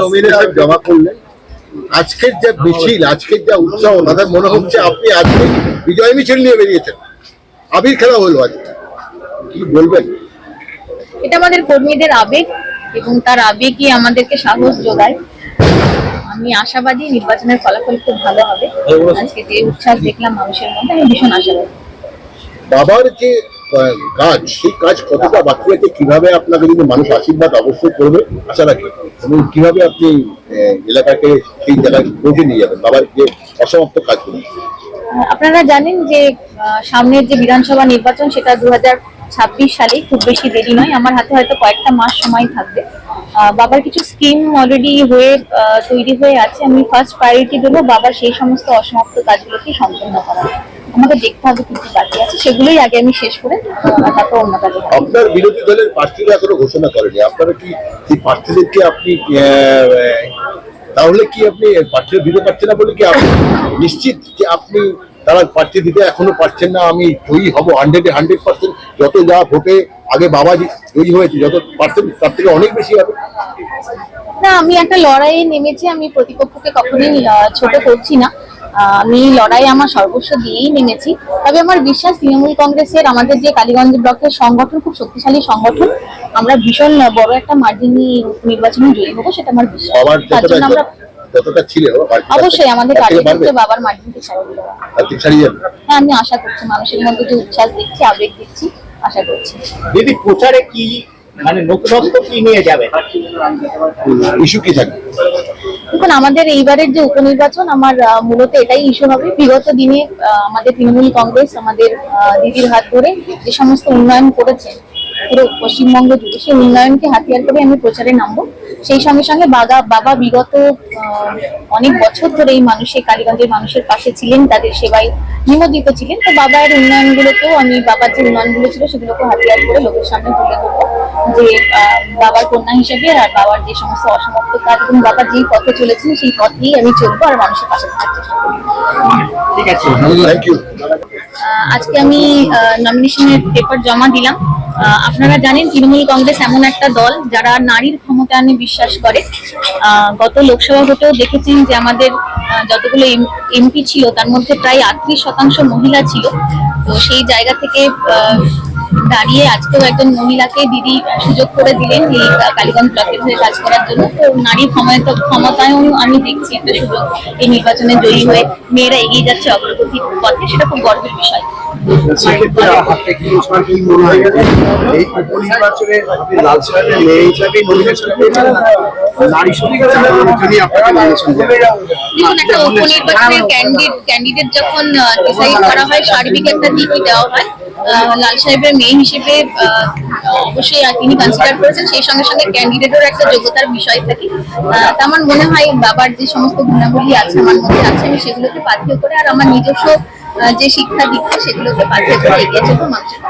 Nomination জমা করলেন আজকের যে মিছিল আজকের যা উৎসাহ তাদের মনে হচ্ছে আপনি আজকে বিজয় মিছিল নিয়ে বেরিয়েছেন। আবির খেলা হলো আজকে কি বলবেন? এটা আমাদের কর্মীদের আবেগ এবং তার আবেগই আমাদেরকে সাহস যোগায়। আমি আশাবাদী নির্বাচনের ফলাফল খুব ভালো হবে। আজকে যে উচ্ছ্বাস দেখলাম মানুষের মধ্যে আমি ভীষণ আশাবাদী। বাবার যে কাজ সেই কাজ কতটা বাকি আছে? কীভাবে আপনাকে কিন্তু মানুষ আশীর্বাদ অবশ্যই করবে? আশা রাখি। এবং কীভাবে আপনি এলাকাকে সেই জায়গায় পৌঁছে নিয়ে যাবেন? বাবার যে অসমাপ্ত আহ, আপনারা জানেন যে সামনের যে বিধানসভা নির্বাচন সেটা দু ছাব্বিশ সালে খুব বেশি দেরি নয়। আমার হাতে হয়তো কয়েকটা মাস সময় থাকবে। বাবার কিছু স্কিম অলরেডি হয়ে তৈরি হয়ে আছে। আমি ফার্স্ট প্রায়োরিটি দেবো বাবার সেই সমস্ত অসমাপ্ত কাজগুলোকে সম্পূর্ণ করা আমাকে দেখতে হবে কি কি বাকি আছে সেগুলোই আগে আমি শেষ করে তারপর অন্য কাজে আপনার বিরোধী দলের প্রার্থীরা এখনও ঘোষণা করেনি। আপনারা কি সেই প্রার্থীদেরকে আপনি তাহলে কি আপনি প্রার্থীরা দিতে পারছেন না বলে কি আপনি নিশ্চিত যে আপনি তারা প্রার্থী দিতে এখনও পারছেন না আমি জয়ী হব হান্ড্রেডে হান্ড্রেড পার্সেন্ট যত যা ভোটে আগে বাবা জয়ী হয়েছে যত পার্সেন্ট তার থেকে অনেক বেশি হবে? না আমি একটা লড়াইয়ে নেমেছি আমি প্রতিপক্ষকে কখনোই ছোট করছি না। আমি লড়াই আমার সর্বস্ব দিয়েই নেমেছি। তবে আমার বিশ্বাস তৃণমূল কংগ্রেসের আমাদের যে কালীগঞ্জ ব্লকের সংগঠন খুব শক্তিশালী সংগঠন আমরা ভীষণ বড় একটা মার্জিন নির্বাচনে জয়ী হব সেটা আমার বিশ্বাস। তার জন্য আমরা যতটা ছিল অবশ্যই আমাদের বাবার ছাড়িয়ে হ্যাঁ আমি আশা করছি মানুষের মধ্যে যে উচ্ছ্বাস দেখছি আবেগ দেখছি আশা করছি। দিদি প্রচারে কি মানে কি নিয়ে যাবে? ইস্যু কি থাকবে? দেখুন, আমাদের এইবারের যে উপনির্বাচন, আমার মূলত এটাই ইস্যু হবে। বিগত দিনে আমাদের তৃণমূল কংগ্রেস, আমাদের দিদির হাত ধরে যে সমস্ত উন্নয়ন করেছে, পুরো পশ্চিমবঙ্গ জুড়ে, সেই উন্নয়নকে হাতিয়ার করে আমি প্রচারে নামবো। সেই সঙ্গে সঙ্গে বাবা বাবা বিগত অনেক বছর ধরে এই মানুষের কালীগঞ্জের মানুষের পাশে ছিলেন, তাদের সেবায় নিমজ্জিত ছিলেন। তো বাবার উন্নয়নগুলোকেও আমি, বাবার যে উন্নয়নগুলো ছিল সেগুলোকে হাতিয়ার করে লোকের সামনে তুলে ধরবো। যে আহ, বাবার কন্যা হিসেবে আর বাবার যে সমস্ত অসমাপ্ত কাজ এবং বাবা যেই পথে চলেছেন সেই পথেই আমি চলবো আর মানুষের পাশে থাকার চেষ্টা করব। ইউ আহ, আজকে আমি নমিনেশনের পেপার জমা দিলাম। আহ, আপনারা জানেন তৃণমূল কংগ্রেস এমন একটা দল যারা নারীর ক্ষমতায়নে বিশ্বাস করে। আহ, গত লোকসভা ভোটেও দেখেছেন যে আমাদের আহ, যতগুলো এমপি ছিল তার মধ্যে প্রায় আটত্রিশ শতাংশ মহিলা ছিল। তো সেই জায়গা থেকে আহ, দাঁড়িয়ে আজকেও একজন মহিলাকে দিদি সুযোগ করে দিলেন এই কালীগঞ্জ ব্লকের হয়ে কাজ করার জন্য। তো নারীর ক্ষমতা ক্ষমতায়ও আমি দেখছি একটা সুযোগ এই নির্বাচনে জয়ী হয়ে মেয়েরা এগিয়ে যাচ্ছে অগ্রগতির পথে। সেটা খুব গর্বের বিষয়। নারী দেখুন একটা উপনির্বাচনের ক্যান্ডিডেট ক্যান্ডিডেট যখন ডিসাইড করা হয় সার্বিক একটা দিকই দেওয়া হয়। লাল সাহেবের মেয়ে হিসেবে অবশ্যই তিনি কনসিডার করেছেন, সেই সঙ্গে সঙ্গে ক্যান্ডিডেটের একটা যোগ্যতার বিষয় থাকে আমার মনে হয় বাবার যে সমস্ত গুণাবলী আছে, আমার মধ্যে আছে, আমি সেগুলোকে পাথ্য করে, আর আমার নিজস্ব যে শিক্ষা দীক্ষা, সেগুলোকে পাথ্য করে এগিয়ে চলবো মানুষের।